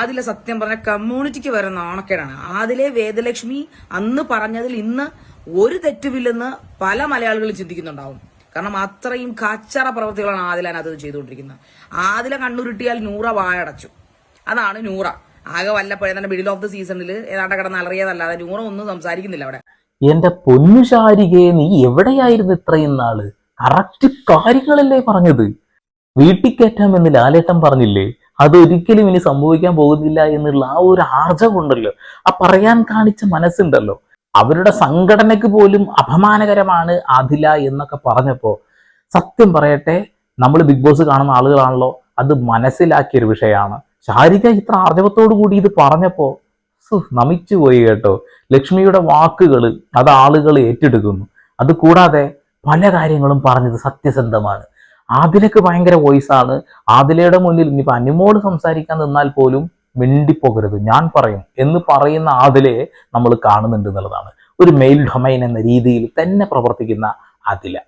ആദിലെ സത്യം പറഞ്ഞ കമ്മ്യൂണിറ്റിക്ക് വരെ നാണക്കേടാണ്. ആദിലെ വേദലക്ഷ്മി അന്ന് പറഞ്ഞതിൽ ഇന്ന് ഒരു തെറ്റുമില്ലെന്ന് പല മലയാളികളും ചിന്തിക്കുന്നുണ്ടാവും. കാരണം അത്രയും കച്ചറ പ്രവൃത്തികളാണ് ആദില അതിനകത്ത് ചെയ്തുകൊണ്ടിരിക്കുന്നത്. ആദില കണ്ണുരുട്ടിയാൽ നൂറ വായടച്ചു. അതാണ് നൂറ. ആകെ വല്ലപ്പോഴും തന്നെ മിഡിൽ ഓഫ് ദ സീസണിൽ ഏതാണ്ട് കിടന്ന് അലറിയതല്ലാതെ നൂറ ഒന്നും സംസാരിക്കുന്നില്ല അവിടെ. എന്റെ പൊന്നു ശാരികയെ നീ എവിടെയായിരുന്നു ഇത്രയും നാൾ? കറക്റ്റ് കാര്യങ്ങളല്ലേ പറഞ്ഞത്? വീട്ടിൽ കയറ്റാമെന്ന് ലാലേട്ടൻ പറഞ്ഞില്ലേ? അതൊരിക്കലും ഇനി സംഭവിക്കാൻ പോകുന്നില്ല എന്നുള്ള ആ ഒരു ആർജവുണ്ടല്ലോ ആ പറയാൻ കാണിച്ച മനസ്സുണ്ടല്ലോ. അവരുടെ സംഘടനയ്ക്ക് പോലും അപമാനകരമാണ് അതില എന്നൊക്കെ പറഞ്ഞപ്പോ സത്യം പറയട്ടെ നമ്മൾ ബിഗ് ബോസ് കാണുന്ന ആളുകളാണല്ലോ അത് മനസ്സിലാക്കിയൊരു വിഷയമാണ്. ശാരിക ഇത്ര ആർജവത്തോടു കൂടി ഇത് പറഞ്ഞപ്പോ സു, നമിച്ചു പോയി കേട്ടോ. ലക്ഷ്മിയുടെ വാക്കുകൾ അത് ആളുകൾ ഏറ്റെടുക്കുന്നു. അത് കൂടാതെ പല കാര്യങ്ങളും പറഞ്ഞത് സത്യസന്ധമാണ്. ആദിലക്ക് ഭയങ്കര വോയിസ് ആണ്. ആദിലയുടെ മുന്നിൽ ഇനിയിപ്പോൾ അനുമോട് സംസാരിക്കാൻ നിന്നാൽ പോലും മിണ്ടിപ്പോകരുത്. ഞാൻ പറയും എന്ന് പറയുന്ന ആദിലയെ നമ്മൾ കാണുന്നുണ്ട് എന്നുള്ളതാണ്. ഒരു മെയിൽ ഡൊമൈൻ എന്ന രീതിയിൽ തന്നെ പ്രവർത്തിക്കുന്ന ആദില.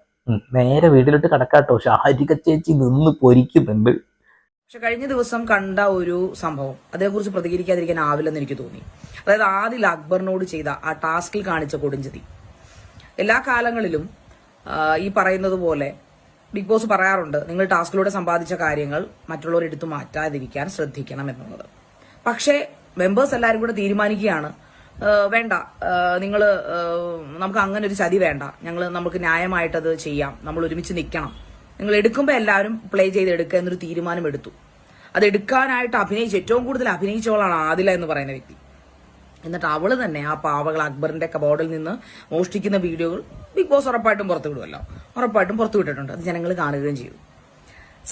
നേരെ വീട്ടിലിട്ട് കിടക്കാട്ടോ. ഷാരിക ചേച്ചി നിന്ന് പൊരിക്കുന്നുണ്ട്. പക്ഷെ കഴിഞ്ഞ ദിവസം കണ്ട ഒരു സംഭവം അതേക്കുറിച്ച് പ്രതികരിക്കാതിരിക്കാൻ ആവില്ലെന്ന് എനിക്ക് തോന്നി. അതായത് ആദിൽ അക്ബറിനോട് ചെയ്ത ആ ടാസ്കിൽ കാണിച്ച കൊടുഞ്ചതി എല്ലാ കാലങ്ങളിലും ഈ പറയുന്നത് പോലെ ബിഗ് ബോസ് പറയാറുണ്ട് നിങ്ങൾ ടാസ്കിലൂടെ സമ്പാദിച്ച കാര്യങ്ങൾ മറ്റുള്ളവർ എടുത്തു മാറ്റാതിരിക്കാൻ ശ്രദ്ധിക്കണം എന്നുള്ളത്. പക്ഷേ മെമ്പേഴ്സ് എല്ലാവരും കൂടെ തീരുമാനിക്കുകയാണ് വേണ്ട നിങ്ങൾ നമുക്ക് അങ്ങനെ ഒരു ചതി വേണ്ട. ഞങ്ങൾ നമുക്ക് ന്യായമായിട്ടത് ചെയ്യാം. നമ്മൾ ഒരുമിച്ച് നിൽക്കണം. നിങ്ങൾ എടുക്കുമ്പോൾ എല്ലാവരും പ്ലേ ചെയ്ത് എടുക്കുക എന്നൊരു തീരുമാനം എടുത്തു. അത് എടുക്കാനായിട്ട് അഭിനയിച്ച് ഏറ്റവും കൂടുതൽ അഭിനയിച്ചവളാണ് ആദില എന്ന് പറയുന്ന വ്യക്തി. എന്നിട്ട് അവൾ തന്നെ ആ പാവകൾ അക്ബറിന്റെ കബോർഡിൽ നിന്ന് മോഷ്ടിക്കുന്ന വീഡിയോകൾ ബിഗ് ബോസ് ഉറപ്പായിട്ടും പുറത്തു വിടുമല്ലോ ഉറപ്പായിട്ടും പുറത്തു വിട്ടിട്ടുണ്ട്. അത് ജനങ്ങൾ കാണുകയും ചെയ്യും.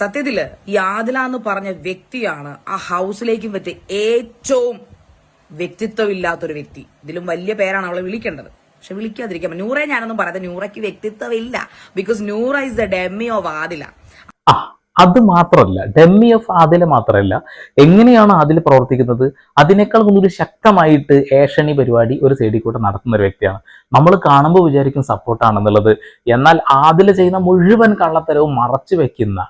സത്യത്തിൽ ഈ ആദില എന്ന് പറഞ്ഞ വ്യക്തിയാണ് ആ ഹൗസിലേക്കും പറ്റിയ ഏറ്റവും വ്യക്തിത്വമില്ലാത്തൊരു വ്യക്തി. ഇതിലും വലിയ പേരാണ് അവളെ വിളിക്കേണ്ടത്. പക്ഷെ വിളിക്കാതിരിക്കാം നൂറെ ഞാനൊന്നും പറയാതെ നൂറയ്ക്ക് വ്യക്തിത്വമില്ല. Because Noora is the dummy of Adila. അത് മാത്രമല്ല ഡെമ്മി ഓഫ് ആദില മാത്രമല്ല എങ്ങനെയാണ് ആദിൽ പ്രവർത്തിക്കുന്നത്? അതിനേക്കാൾ ഒന്നൊരു ശക്തമായിട്ട് ഏഷണി പരിപാടി ഒരു സൈഡിൽ കൂടെ നടത്തുന്ന ഒരു വ്യക്തിയാണ്. നമ്മൾ കാണുമ്പോൾ വിചാരിക്കും സപ്പോർട്ടാണെന്നുള്ളത് എന്നാൽ ആദിൽ ചെയ്യുന്ന മുഴുവൻ കള്ളത്തരവും മറച്ചു വെക്കുന്ന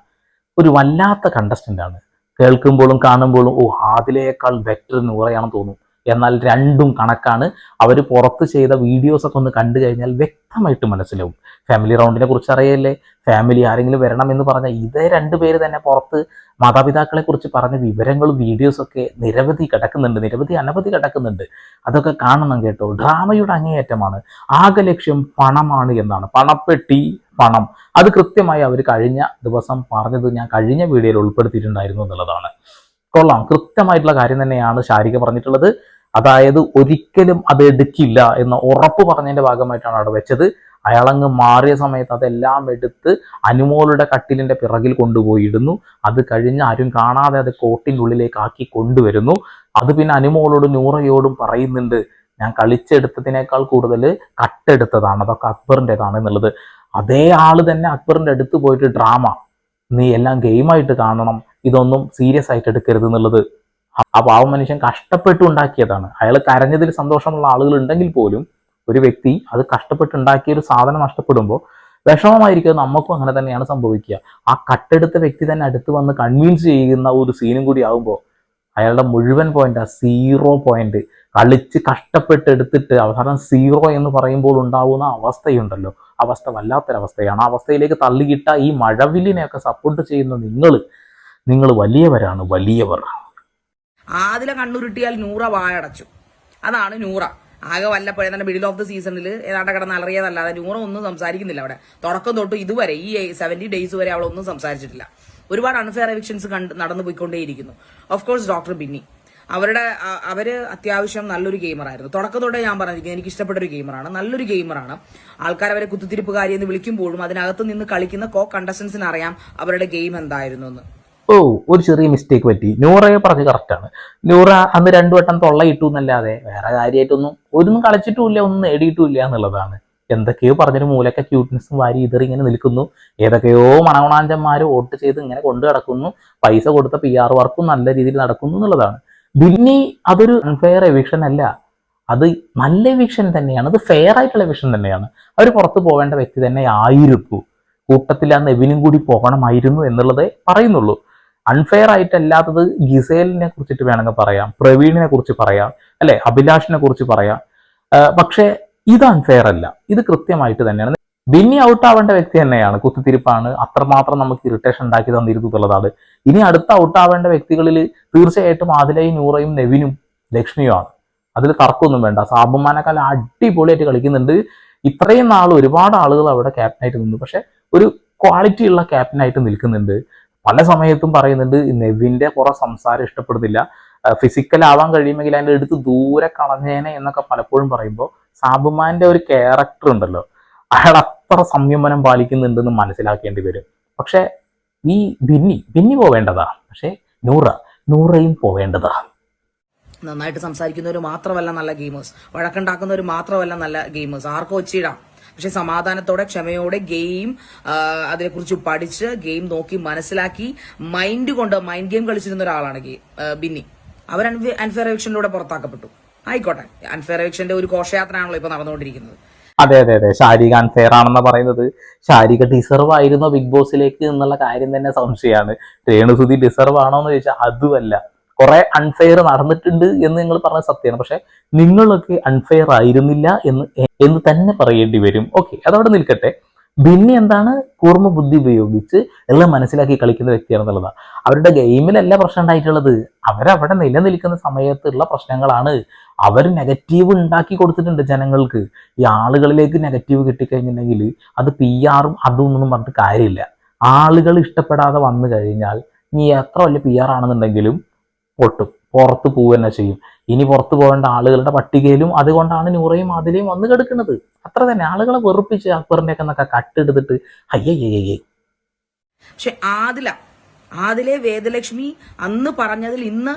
ഒരു വല്ലാത്ത കണ്ടസ്റ്റന്റ് ആണ്. കേൾക്കുമ്പോഴും കാണുമ്പോഴും ഓ ആദിലേക്കാൾ ബെറ്റർ നൂറയാണെന്ന് തോന്നും. എന്നാൽ രണ്ടും കണക്കാണ്. അവർ പുറത്ത് ചെയ്ത വീഡിയോസ് ഒക്കെ ഒന്ന് കണ്ടു കഴിഞ്ഞാൽ വ്യക്തമായിട്ട് മനസ്സിലാവും. ഫാമിലി റൗണ്ടിനെ കുറിച്ച് അറിയല്ലേ? ഫാമിലി ആരെങ്കിലും വരണം എന്ന് പറഞ്ഞാൽ ഇതേ രണ്ട് പേര് തന്നെ പുറത്ത് മാതാപിതാക്കളെ കുറിച്ച് പറഞ്ഞ വിവരങ്ങളും വീഡിയോസൊക്കെ നിരവധി കിടക്കുന്നുണ്ട്. നിരവധി അനവധി കിടക്കുന്നുണ്ട്. അതൊക്കെ കാണണം കേട്ടോ. ഡ്രാമയുടെ അങ്ങേയറ്റമാണ്. ആകെ ലക്ഷ്യം പണമാണ് എന്നാണ്. പണപ്പെട്ടി പണം. അത് കൃത്യമായി അവർ കഴിഞ്ഞ ദിവസം പറഞ്ഞത് ഞാൻ കഴിഞ്ഞ വീഡിയോയിൽ ഉൾപ്പെടുത്തിയിട്ടുണ്ടായിരുന്നു എന്നുള്ളതാണ്. കൊള്ളാം. കൃത്യമായിട്ടുള്ള കാര്യം തന്നെയാണ് ശാരിക പറഞ്ഞിട്ടുള്ളത്. അതായത് ഒരിക്കലും അത് എടുക്കില്ല എന്ന് ഉറപ്പ് പറഞ്ഞതിന്റെ ഭാഗമായിട്ടാണ് അവിടെ വെച്ചത്. അയാളങ്ങ് മാറിയ സമയത്ത് അതെല്ലാം എടുത്ത് അനുമോളുടെ കട്ടിലിന്റെ പിറകിൽ കൊണ്ടുപോയി ഇടുന്നു അത് കഴിഞ്ഞ് ആരും കാണാതെ അത് കോട്ടിന്റെ ഉള്ളിലേക്ക് ആക്കി കൊണ്ടുവരുന്നു. അത് പിന്നെ അനുമോളോട് നൂറയോടും പറയുന്നുണ്ട്. ഞാൻ കളിച്ചെടുത്തതിനേക്കാൾ കൂടുതൽ കട്ടെടുത്തതാണ്. അതൊക്കെ അക്ബറിന്റെതാണ് എന്നുള്ളത്. അതേ ആൾ തന്നെ അക്ബറിന്റെ അടുത്ത് പോയിട്ട് ഡ്രാമ നീ എല്ലാം ഗെയിമായിട്ട് കാണണം. ഇതൊന്നും സീരിയസ് ആയിട്ട് എടുക്കരുത് എന്നുള്ളത് ആ പാവം മനുഷ്യൻ കഷ്ടപ്പെട്ട് ഉണ്ടാക്കിയതാണ്. അയാൾ കരഞ്ഞതിൽ സന്തോഷമുള്ള ആളുകൾ ഉണ്ടെങ്കിൽ പോലും ഒരു വ്യക്തി അത് കഷ്ടപ്പെട്ട് ഉണ്ടാക്കിയ ഒരു സാധനം നഷ്ടപ്പെടുമ്പോൾ വിഷമമായിരിക്കും. നമുക്കും അങ്ങനെ തന്നെയാണ് സംഭവിക്കുക. ആ കട്ടെടുത്ത വ്യക്തി തന്നെ അടുത്ത് വന്ന് കൺവിൻസ് ചെയ്യുന്ന ഒരു സീനും കൂടി ആകുമ്പോൾ അയാളുടെ മുഴുവൻ പോയിന്റ് ആ സീറോ പോയിന്റ് കളിച്ച് കഷ്ടപ്പെട്ട് എടുത്തിട്ട് അവസാനം സീറോ എന്ന് പറയുമ്പോൾ ഉണ്ടാവുന്ന അവസ്ഥയുണ്ടല്ലോ. അവസ്ഥ വല്ലാത്തൊരവസ്ഥയാണ്. ആ അവസ്ഥയിലേക്ക് തള്ളിയിട്ട ഈ മഴവില്ലിനെയൊക്കെ സപ്പോർട്ട് ചെയ്യുന്ന നിങ്ങൾ നിങ്ങൾ വലിയവരാണ് വലിയവർ. ആദില കണ്ണുരുട്ടിയാൽ നൂറ വായടച്ചു. അതാണ് നൂറ. ആകെ വല്ലപ്പോഴും തന്നെ മിഡിൽ ഓഫ് ദി സീസണിൽ ഏതാണ്ട് കിടന്ന് അലറിയതല്ലാതെ നൂറ ഒന്നും സംസാരിക്കുന്നില്ല അവിടെ. തുടക്കം തൊട്ട് ഇതുവരെ ഈ സെവന്റി ഡേയ്സ് വരെ അവളൊന്നും സംസാരിച്ചിട്ടില്ല. ഒരുപാട് അൺഫെയർ എവിക്ഷൻസ് കണ്ട് നടന്നു പോയിക്കൊണ്ടേയിരിക്കുന്നു. Of course doctor Binny. അവരുടെ അവർ അത്യാവശ്യം നല്ലൊരു ഗെയിമറായിരുന്നു തുടക്കം തൊട്ടേ ഞാൻ പറഞ്ഞിരിക്കുന്നത് എനിക്ക് ഇഷ്ടപ്പെട്ട ഒരു ഗെയിമറാണ് നല്ലൊരു ഗെയിമറാണ് ആൾക്കാർ അവരെ കുത്തിത്തിരിപ്പുകാരി എന്ന് വിളിക്കുമ്പോഴും അതിനകത്ത് നിന്ന് കളിക്കുന്ന കോ കണ്ടസ്റ്റൻസിന് അറിയാം അവരുടെ ഗെയിം എന്തായിരുന്നു എന്ന്. ഓ ഒരു ചെറിയ മിസ്റ്റേക്ക് പറ്റി. നൂറയെ പറഞ്ഞ് കറക്റ്റാണ് നൂറ അന്ന് രണ്ടു വട്ടം തൊള്ളയിട്ടു എന്നല്ലാതെ വേറെ കാര്യമായിട്ടൊന്നും ഒന്നും കളിച്ചിട്ടുമില്ല ഒന്നും നേടിയിട്ടുമില്ല എന്നുള്ളതാണ്. എന്തൊക്കെയോ പറഞ്ഞൊരു മൂലൊക്കെ ക്യൂട്ട്നെസ്സും വാരി ഇങ്ങനെ നിൽക്കുന്നു. ഏതൊക്കെയോ മണവണാഞ്ചന്മാർ വോട്ട് ചെയ്ത് ഇങ്ങനെ കൊണ്ടു കിടക്കുന്നു പൈസ കൊടുത്ത പി ആർ വർക്കും നല്ല രീതിയിൽ നടക്കുന്നു എന്നുള്ളതാണ്. ബിന്നി അതൊരു അൺഫെയർ എവിക്ഷൻ അല്ല. അത് നല്ല എവിക്ഷൻ തന്നെയാണ്. അത് ഫെയർ ആയിട്ടുള്ള എവിക്ഷൻ തന്നെയാണ്. അവർ പുറത്തു പോകേണ്ട വ്യക്തി തന്നെ ആയിരുന്നു കൂട്ടത്തിൽ ആ നെവിനും കൂടി പോകണമായിരുന്നു എന്നുള്ളതേ പറയുന്നുള്ളൂ. അൺഫെയർ ആയിട്ടല്ലാത്തത് ഗിസേലിനെ കുറിച്ചിട്ട് വേണമെങ്കിൽ പറയാം പ്രവീണിനെ കുറിച്ച് പറയാം അല്ലെ? അഭിലാഷിനെ കുറിച്ച് പറയാം. പക്ഷേ ഇത് അൺഫെയർ അല്ല. ഇത് കൃത്യമായിട്ട് തന്നെയാണ്. ബിന്നി ഔട്ട് ആവേണ്ട വ്യക്തി തന്നെയാണ്. കുത്തിത്തിരിപ്പാണ്. അത്രമാത്രം നമുക്ക് ഇറിറ്റേഷൻ ഉണ്ടാക്കി തന്നിരുന്നു എന്നുള്ളതാണ്. ഇനി അടുത്ത ഔട്ട് ആവേണ്ട വ്യക്തികളിൽ തീർച്ചയായിട്ടും ആദിലയും നൂറയും നെവിനും ലക്ഷ്മിയുമാണ് അതിൽ തർക്കമൊന്നും വേണ്ട. സാബുമാനക്കാൾ അടിപൊളിയായിട്ട് കളിക്കുന്നുണ്ട്. ഇത്രയും നാൾ ഒരുപാട് ആളുകൾ അവിടെ ക്യാപ്റ്റനായിട്ട് നിന്നു. പക്ഷെ ഒരു ക്വാളിറ്റി ഉള്ള ക്യാപ്റ്റനായിട്ട് നിൽക്കുന്നുണ്ട്. പല സമയത്തും പറയുന്നുണ്ട് നെവിന്റെ കുറെ സംസാരം ഇഷ്ടപ്പെടുന്നില്ല. ഫിസിക്കൽ ആവാൻ കഴിയുമെങ്കിൽ അതിന്റെ അടുത്ത് ദൂരെ കളഞ്ഞേനെ എന്നൊക്കെ പലപ്പോഴും പറയുമ്പോൾ സാബുമാന്റെ ഒരു ക്യാരക്ടർ ഉണ്ടല്ലോ അയാൾ അത്ര സംയമനം പാലിക്കുന്നുണ്ടെന്ന് മനസ്സിലാക്കേണ്ടി വരും. പക്ഷെ ഈ ബിന്നി ബിന്നി പോവേണ്ടതാ? പക്ഷെ നൂറ നൂറയും പോവേണ്ടതാ? നന്നായിട്ട് സംസാരിക്കുന്നവർ മാത്രമല്ല നല്ല ഗെയിമേഴ്സ് വഴക്കുണ്ടാക്കുന്നവർ മാത്രമല്ല നല്ല ഗെയിമേഴ്സ് ആർക്കും ഒച്ചിടാം പക്ഷെ സമാധാനത്തോടെ ക്ഷമയോടെ ഗെയിം അതിനെക്കുറിച്ച് പഠിച്ച് ഗെയിം നോക്കി മനസ്സിലാക്കി മൈൻഡ് കൊണ്ട് മൈൻഡ് ഗെയിം കളിച്ചിരുന്ന ഒരാളാണ് ബിന്നി. അവർ അൺഫെയർ എവിക്ഷനിലൂടെ പുറത്താക്കപ്പെട്ടു. ആയിക്കോട്ടെ അൺഫെയർ എവിക്ഷന്റെ ഒരു ഘോഷയാത്രയാണല്ലോ ഇപ്പൊ നടന്നുകൊണ്ടിരിക്കുന്നത്. അതെ അതെ അതെ. ശാരീരിക അൺഫെയർ ആണെന്ന് പറയുന്നത് ശാരീരിക ഡിസർവ് ആയിരുന്നോ ബിഗ് ബോസിലേക്ക് എന്നുള്ള കാര്യം തന്നെ സംശയമാണ്. രേണുസുതി ഡിസർവ് ആണോ എന്ന് ചോദിച്ചാൽ അതുമല്ല. കുറെ അൺഫെയർ നടന്നിട്ടുണ്ട് എന്ന് നിങ്ങൾ പറഞ്ഞ സത്യമാണ്. പക്ഷെ നിങ്ങളൊക്കെ അൺഫെയർ ആയിരുന്നില്ല എന്ന് എന്ന് തന്നെ പറയേണ്ടി വരും. ഓക്കെ അതവിടെ നിൽക്കട്ടെ. പിന്നെ എന്താണ് കൂർമ്മ ബുദ്ധി ഉപയോഗിച്ച് എല്ലാം മനസ്സിലാക്കി കളിക്കുന്ന വ്യക്തിയാണെന്നുള്ളതാണ് അവരുടെ ഗെയിമിലല്ല പ്രശ്നം ഉണ്ടായിട്ടുള്ളത് അവരവിടെ നിലനിൽക്കുന്ന സമയത്തുള്ള പ്രശ്നങ്ങളാണ്. അവർ നെഗറ്റീവ് ഉണ്ടാക്കി കൊടുത്തിട്ടുണ്ട് ജനങ്ങൾക്ക്. ഈ ആളുകളിലേക്ക് നെഗറ്റീവ് കിട്ടിക്കഴിഞ്ഞിട്ടുണ്ടെങ്കിൽ അത് പി ആറും അതും ഒന്നും പറഞ്ഞിട്ട് കാര്യമില്ല. ആളുകൾ ഇഷ്ടപ്പെടാതെ വന്നു കഴിഞ്ഞാൽ നീ എത്ര വലിയ പി ആർ ആണെന്നുണ്ടെങ്കിലും പൊട്ടും. പുറത്ത് പോവുക തന്നെ ചെയ്യും. ഇനി പുറത്ത് പോകേണ്ട ആളുകളുടെ പട്ടികയിലും അതുകൊണ്ടാണ് നൂറയും അതിലെയും വന്ന് കിടക്കുന്നത്. അത്ര തന്നെ. ആളുകളെ വെറുപ്പിച്ച് അക്ബറിന്റെ ഒക്കെ എന്നൊക്കെ കട്ടെടുത്തിട്ട് അയ്യയ്യയ്യേ പക്ഷെ ആദില ആദിലെ വേദലക്ഷ്മി അന്ന് പറഞ്ഞതിൽ ഇന്ന്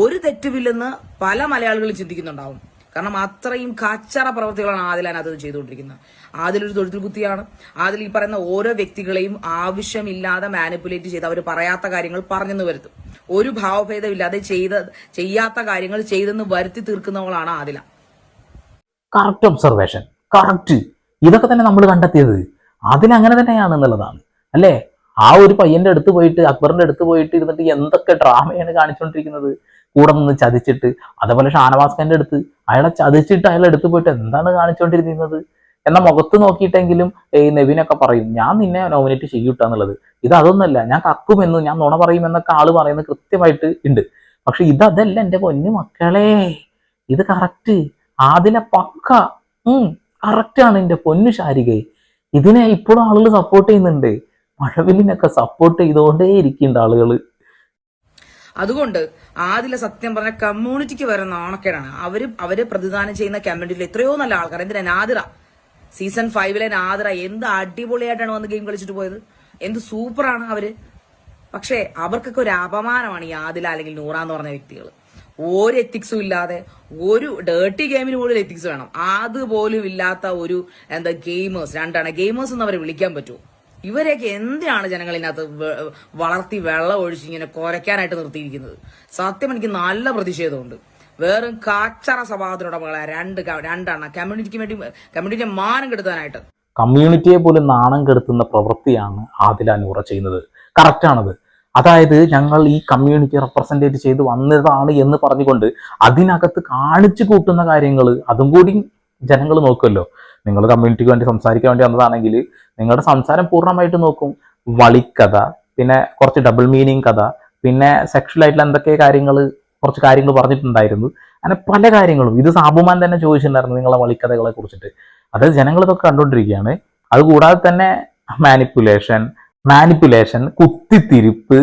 ഒരു തെറ്റുമില്ലെന്ന് പല മലയാളികളും ചിന്തിക്കുന്നുണ്ടാവും. കാരണം അത്രയും കച്ചറ പ്രവർത്തികളാണ് അത് ചെയ്തുകൊണ്ടിരിക്കുന്നത്. ആദിലൊരു തൊഴുത്തിൽ കുത്തിയാണ്. ആദിൽ ഈ പറയുന്ന ഓരോ വ്യക്തികളെയും ആവശ്യമില്ലാതെ മാനിപ്പുലേറ്റ് ചെയ്ത് അവർ പറയാത്ത കാര്യങ്ങൾ പറഞ്ഞെന്ന് വരുത്തും ഒരു ഭാവഭേദമില്ലാതെ ചെയ്ത ചെയ്യാത്ത കാര്യങ്ങൾ ചെയ്തെന്ന് വരുത്തി തീർക്കുന്നവളാണ് ആദില. കറക്റ്റ് ഒബ്സർവേഷൻ കറക്റ്റ് ഇതൊക്കെ തന്നെ നമ്മൾ കണ്ടെത്തിയത്. അതിലങ്ങനെ തന്നെയാണ് എന്നുള്ളതാണ് അല്ലേ? ആ ഒരു പയ്യന്റെ അടുത്ത് പോയിട്ട് അക്ബറിന്റെ അടുത്ത് പോയിട്ട് ഇരുന്നിട്ട് എന്തൊക്കെ ഡ്രാമയാണ് കാണിച്ചുകൊണ്ടിരിക്കുന്നത് കൂടെ നിന്ന് ചതിച്ചിട്ട് അതേപോലെ ഷാനവാസ്കന്റെ അടുത്ത് അയാളെ ചതിച്ചിട്ട് അയാളെ അടുത്ത് പോയിട്ട് എന്താണ് കാണിച്ചുകൊണ്ടിരിക്കുന്നത് എന്ന മുഖത്ത് നോക്കിയിട്ടെങ്കിലും ഈ നെവിനൊക്കെ പറയും ഞാൻ നിന്നെ നോമിനേറ്റ് ചെയ്യൂട്ടാന്നുള്ളത്. ഇത് അതൊന്നല്ല ഞാൻ കക്കുമെന്ന് ഞാൻ നുണ പറയുമെന്നൊക്കെ ആൾ പറയുന്നത് കൃത്യമായിട്ട് ഉണ്ട് പക്ഷെ ഇത് അതല്ല എന്റെ പൊന്നു മക്കളെ. ഇത് കറക്റ്റ് ആദിലെ പക്ക ഉം കറക്റ്റ് ആണ് എന്റെ പൊന്നു ശാരികെ. ഇതിനെ ഇപ്പോഴും ആളുകൾ സപ്പോർട്ട് ചെയ്യുന്നുണ്ട്. മഴവില്ലിനൊക്കെ സപ്പോർട്ട് ചെയ്തുകൊണ്ടേ ഇരിക്കുന്നുണ്ട് ആളുകൾ. അതുകൊണ്ട് ആദില സത്യം പറഞ്ഞ കമ്മ്യൂണിറ്റിക്ക് വരെ നാണക്കേടാണ്. അവർ അവർ പ്രതിദാനം ചെയ്യുന്ന കമ്മ്യൂണിറ്റിയിൽ എത്രയോ നല്ല ആൾക്കാർ എന്തിനാ നാദിറ? സീസൺ ഫൈവിലെ നാദിറ എന്ത് അടിപൊളിയായിട്ടാണ് വന്ന് ഗെയിം കളിച്ചിട്ട് പോയത്? എന്ത് സൂപ്പറാണ് അവർ. പക്ഷേ അവർക്കൊക്കെ ഒരു അപമാനമാണ് ഈ ആദില അല്ലെങ്കിൽ നൂറ എന്ന് പറഞ്ഞ വ്യക്തികൾ ഒരു എത്തിക്സും ഇല്ലാതെ ഒരു ഡേർട്ടി ഗെയിമിന് പോലും എത്തിക്സ് വേണം. അതുപോലും ഇല്ലാത്ത ഒരു എന്താ ഗെയിമേഴ്സ് രണ്ടാണ്. ഗെയിമേഴ്സ് എന്ന് അവരെ വിളിക്കാൻ പറ്റുമോ? ഇവരെയൊക്കെ എന്തിനാണ് ജനങ്ങൾ ഇതിനകത്ത് വളർത്തി വെള്ളം ഒഴിച്ച് ഇങ്ങനെ കുരയ്ക്കാനായിട്ട് നിർത്തിയിരിക്കുന്നത്? സത്യം എനിക്ക് നല്ല പ്രതിഷേധമുണ്ട്. വെറും കാച്ചറ സ്വഭാവത്തിനുടമകളെ മകളെ രണ്ട് രണ്ടാണ്. കമ്മ്യൂണിറ്റിക്ക് വേണ്ടി കമ്മ്യൂണിറ്റിയെ മാനം കെടുത്താനായിട്ട്. കമ്മ്യൂണിറ്റിയെ പോലും നാണം കെടുത്തുന്ന പ്രവൃത്തിയാണ് ആദില നൂറ ചെയ്യുന്നത്. കറക്റ്റാണത് അതായത് ഞങ്ങൾ ഈ കമ്മ്യൂണിറ്റി റെപ്രസെന്റേറ്റ് ചെയ്ത് വന്നതാണ് എന്ന് പറഞ്ഞുകൊണ്ട് അതിനകത്ത് കാണിച്ചു കൂട്ടുന്ന കാര്യങ്ങൾ അതും കൂടി ജനങ്ങൾ നോക്കുമല്ലോ നിങ്ങൾ കമ്മ്യൂണിറ്റിക്ക് വേണ്ടി സംസാരിക്കാൻ വേണ്ടി വന്നതാണെങ്കിൽ നിങ്ങളുടെ സംസാരം പൂർണമായിട്ട് നോക്കും. വളിക്കഥ പിന്നെ കുറച്ച് ഡബിൾ മീനിങ് കഥ പിന്നെ സെക്ഷൽ ആയിട്ടുള്ള എന്തൊക്കെ കാര്യങ്ങൾ കുറച്ച് കാര്യങ്ങൾ പറഞ്ഞിട്ടുണ്ടായിരുന്നു. അങ്ങനെ പല കാര്യങ്ങളും. ഇത് സാബുമാൻ തന്നെ ചോദിച്ചിട്ടുണ്ടായിരുന്നു നിങ്ങളെ വളിക്കഥകളെ കുറിച്ചിട്ട്. അത് ജനങ്ങൾ ഇതൊക്കെ കണ്ടുകൊണ്ടിരിക്കുകയാണ് അതുകൂടാതെ തന്നെ മാനിപ്പുലേഷൻ മാനിപ്പുലേഷൻ കുത്തിത്തിരിപ്പ്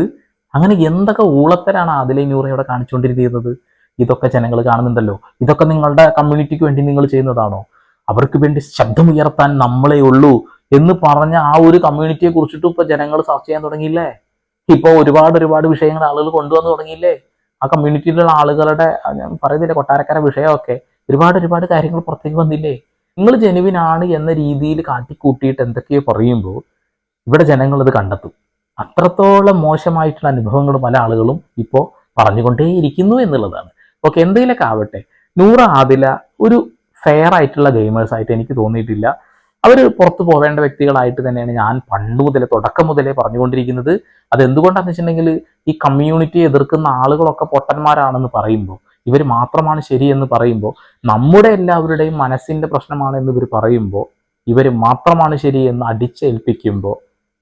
അങ്ങനെ എന്തൊക്കെ ഊളത്തരാണ് ആദിലെ നൂറ ഇവിടെ കാണിച്ചുകൊണ്ടിരിക്കുന്നത് ഇതൊക്കെ ജനങ്ങൾ കാണുന്നുണ്ടല്ലോ. ഇതൊക്കെ നിങ്ങളുടെ കമ്മ്യൂണിറ്റിക്ക് വേണ്ടി നിങ്ങൾ ചെയ്യുന്നതാണോ? അവർക്ക് വേണ്ടി ശബ്ദമുയർത്താൻ നമ്മളേ ഉള്ളൂ എന്ന് പറഞ്ഞ ആ ഒരു കമ്മ്യൂണിറ്റിയെ കുറിച്ചിട്ടും ഇപ്പൊ ജനങ്ങൾ ചർച്ച ചെയ്യാൻ തുടങ്ങിയില്ലേ? ഇപ്പൊ ഒരുപാട് ഒരുപാട് വിഷയങ്ങൾ ആളുകൾ കൊണ്ടുവന്നു തുടങ്ങിയില്ലേ? ആ കമ്മ്യൂണിറ്റിയിലുള്ള ആളുകളുടെ പറയുന്നില്ല കൊട്ടാരക്കാര വിഷയമൊക്കെ ഒരുപാട് ഒരുപാട് കാര്യങ്ങൾ പുറത്തേക്ക് വന്നില്ലേ? നിങ്ങൾ ജനുവിനാണ് എന്ന രീതിയിൽ കാട്ടിക്കൂട്ടിയിട്ട് എന്തൊക്കെയോ പറയുമ്പോൾ ഇവിടെ ജനങ്ങൾ ഇത് കണ്ടെത്തും. അത്രത്തോളം മോശമായിട്ടുള്ള അനുഭവങ്ങൾ പല ആളുകളും ഇപ്പോൾ പറഞ്ഞുകൊണ്ടേയിരിക്കുന്നു എന്നുള്ളതാണ്. ഓക്കെ എന്തെങ്കിലുമൊക്കെ ആവട്ടെ. നൂറ് ആദില ഒരു ഫെയർ ആയിട്ടുള്ള ഗെയിമേഴ്സ് ആയിട്ട് എനിക്ക് തോന്നിയിട്ടില്ല. അവർ പുറത്തു പോവേണ്ട വ്യക്തികളായിട്ട് തന്നെയാണ് ഞാൻ പണ്ട് മുതലേ തുടക്കം മുതലേ പറഞ്ഞുകൊണ്ടിരിക്കുന്നത്. അത് എന്തുകൊണ്ടാണെന്ന് വെച്ചിട്ടുണ്ടെങ്കിൽ ഈ കമ്മ്യൂണിറ്റിയെ എതിർക്കുന്ന ആളുകളൊക്കെ പൊട്ടന്മാരാണെന്ന് പറയുമ്പോൾ ഇവർ മാത്രമാണ് ശരിയെന്ന് പറയുമ്പോൾ നമ്മുടെ എല്ലാവരുടെയും മനസ്സിന്റെ പ്രശ്നമാണ് എന്ന് ഇവർ പറയുമ്പോൾ ഇവർ മാത്രമാണ് ശരി എന്ന് അടിച്ചേൽപ്പിക്കുമ്പോൾ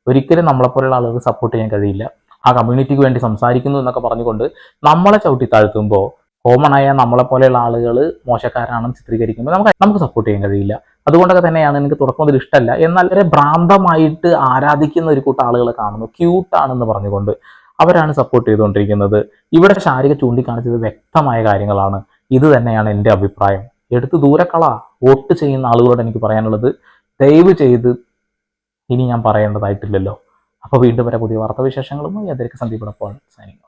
ഒരിക്കലും നമ്മളെപ്പോലുള്ള ആളുകൾക്ക് സപ്പോർട്ട് ചെയ്യാൻ കഴിയില്ല. ആ കമ്മ്യൂണിറ്റിക്ക് വേണ്ടി സംസാരിക്കുന്നു എന്നൊക്കെ പറഞ്ഞുകൊണ്ട് നമ്മളെ ചവിട്ടി താഴ്ത്തുമ്പോൾ കോമൺ ആയ നമ്മളെ പോലെയുള്ള ആളുകൾ മോശക്കാരാണെന്ന് ചിത്രീകരിക്കുമ്പോൾ നമുക്ക് നമുക്ക് സപ്പോർട്ട് ചെയ്യാൻ കഴിയില്ല. അതുകൊണ്ടൊക്കെ തന്നെയാണ് എനിക്ക് തുടക്കം മുതൽ ഇഷ്ടമല്ല. എന്നാൽ വളരെ ഭ്രാന്തമായിട്ട് ആരാധിക്കുന്ന ഒരു കൂട്ടം ആളുകളെ കാണുന്നു. ക്യൂട്ടാണെന്ന് പറഞ്ഞുകൊണ്ട് അവരാണ് സപ്പോർട്ട് ചെയ്തുകൊണ്ടിരിക്കുന്നത്. ഇവിടെ ശാരിക ചൂണ്ടിക്കാണിച്ചത് വ്യക്തമായ കാര്യങ്ങളാണ്. ഇത് തന്നെയാണ് എന്റെ അഭിപ്രായം. എടുത്ത് ദൂരക്കള വോട്ട് ചെയ്യുന്ന ആളുകളോട് എനിക്ക് പറയാനുള്ളത് ദയവ് ചെയ്ത് ഇനി ഞാൻ പറയേണ്ടതായിട്ടില്ലല്ലോ. അപ്പോൾ വീണ്ടും വരെ. പുതിയ വാർത്താവിശേഷങ്ങളുമായി അതിലേക്ക് സന്ദീപ് അപ്പോൾ സൈനിങ്